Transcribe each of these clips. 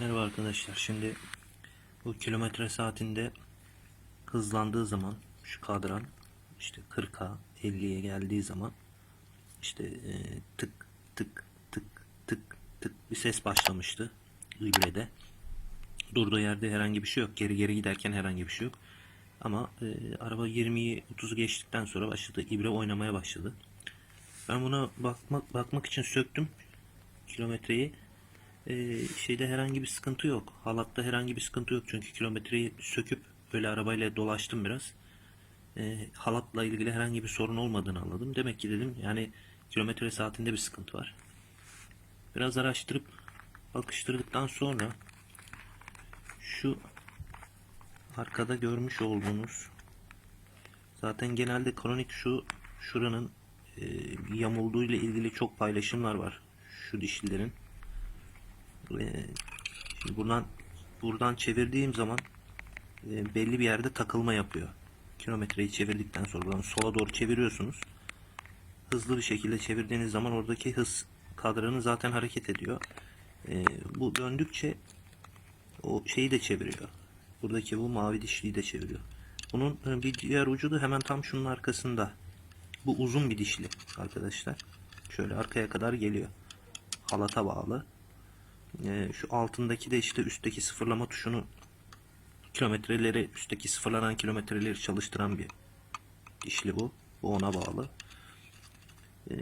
Merhaba arkadaşlar. Şimdi bu kilometre saatinde hızlandığı zaman şu kadran işte 40'a 50'ye geldiği zaman işte e, tık tık tık tık tık bir ses başlamıştı ibrede. Durduğu yerde herhangi bir şey yok. Geri geri giderken herhangi bir şey yok. Ama e, araba 20'yi 30'u geçtikten sonra başladı. İbre oynamaya başladı. Ben buna bakmak bakmak için söktüm kilometreyi. Ee, şeyde herhangi bir sıkıntı yok. Halatta herhangi bir sıkıntı yok. Çünkü kilometreyi söküp böyle arabayla dolaştım biraz. Ee, halatla ilgili herhangi bir sorun olmadığını anladım. Demek ki dedim yani kilometre saatinde bir sıkıntı var. Biraz araştırıp bakıştırdıktan sonra şu arkada görmüş olduğunuz zaten genelde kronik şu şuranın e, yamulduğu ile ilgili çok paylaşımlar var. Şu dişlilerin. Ee, Şimdi buradan buradan çevirdiğim zaman e, belli bir yerde takılma yapıyor. Kilometreyi çevirdikten sonra buradan sola doğru çeviriyorsunuz. Hızlı bir şekilde çevirdiğiniz zaman oradaki hız kadranı zaten hareket ediyor. Ee, bu döndükçe o şeyi de çeviriyor. Buradaki bu mavi dişliyi de çeviriyor. Bunun e, bir diğer ucu da hemen tam şunun arkasında. Bu uzun bir dişli arkadaşlar. Şöyle arkaya kadar geliyor. Halata bağlı. Ee, şu altındaki de işte üstteki sıfırlama tuşunu kilometreleri üstteki sıfırlanan kilometreleri çalıştıran bir dişli bu. Bu ona bağlı. Ee,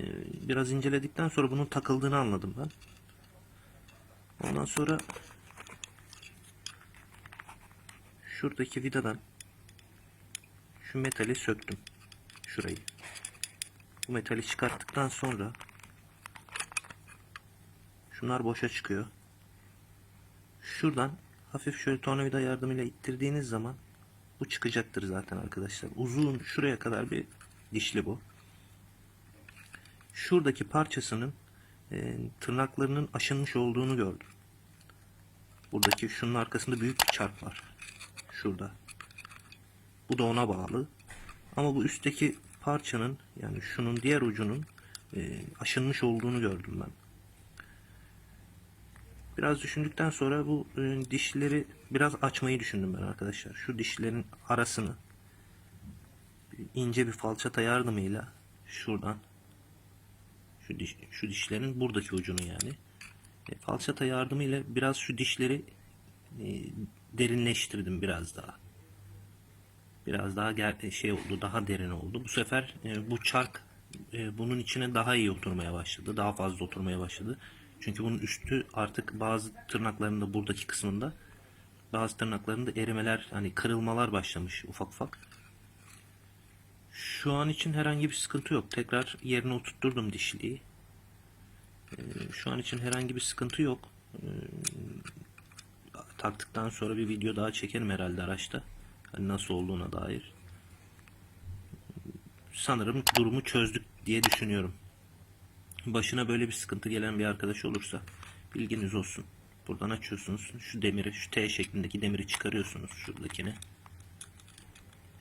biraz inceledikten sonra bunun takıldığını anladım ben. Ondan sonra şuradaki vidadan şu metali söktüm. Şurayı. Bu metali çıkarttıktan sonra şunlar boşa çıkıyor. Şuradan hafif şöyle tornavida yardımıyla ittirdiğiniz zaman bu çıkacaktır zaten arkadaşlar. Uzun şuraya kadar bir dişli bu. Şuradaki parçasının e, tırnaklarının aşınmış olduğunu gördüm. Buradaki şunun arkasında büyük bir çarp var. Şurada. Bu da ona bağlı. Ama bu üstteki parçanın yani şunun diğer ucunun e, aşınmış olduğunu gördüm ben. Biraz düşündükten sonra bu e, dişleri biraz açmayı düşündüm ben arkadaşlar. Şu dişlerin arasını ince bir falçata yardımıyla şuradan şu diş, şu dişlerin buradaki ucunu yani e, falçata yardımıyla biraz şu dişleri e, derinleştirdim biraz daha. Biraz daha şey oldu, daha derin oldu. Bu sefer bu çark bunun içine daha iyi oturmaya başladı. Daha fazla oturmaya başladı. Çünkü bunun üstü artık bazı tırnaklarında buradaki kısmında bazı tırnaklarında erimeler hani kırılmalar başlamış ufak ufak. Şu an için herhangi bir sıkıntı yok. Tekrar yerine oturtturdum dişliği. Ee, şu an için herhangi bir sıkıntı yok. Ee, taktıktan sonra bir video daha çekerim herhalde araçta. Hani nasıl olduğuna dair. Sanırım durumu çözdük diye düşünüyorum başına böyle bir sıkıntı gelen bir arkadaş olursa bilginiz olsun. Buradan açıyorsunuz. Şu demiri, şu T şeklindeki demiri çıkarıyorsunuz şuradakini.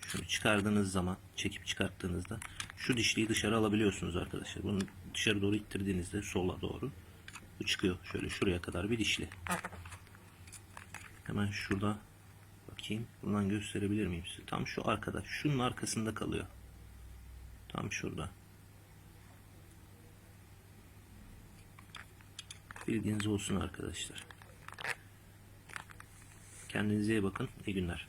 Şunu çıkardığınız zaman, çekip çıkarttığınızda şu dişliyi dışarı alabiliyorsunuz arkadaşlar. Bunu dışarı doğru ittirdiğinizde sola doğru bu çıkıyor. Şöyle şuraya kadar bir dişli. Hemen şurada bakayım. Bundan gösterebilir miyim size? Tam şu arkada. Şunun arkasında kalıyor. Tam şurada. Bilginiz olsun arkadaşlar. Kendinize iyi bakın. İyi günler.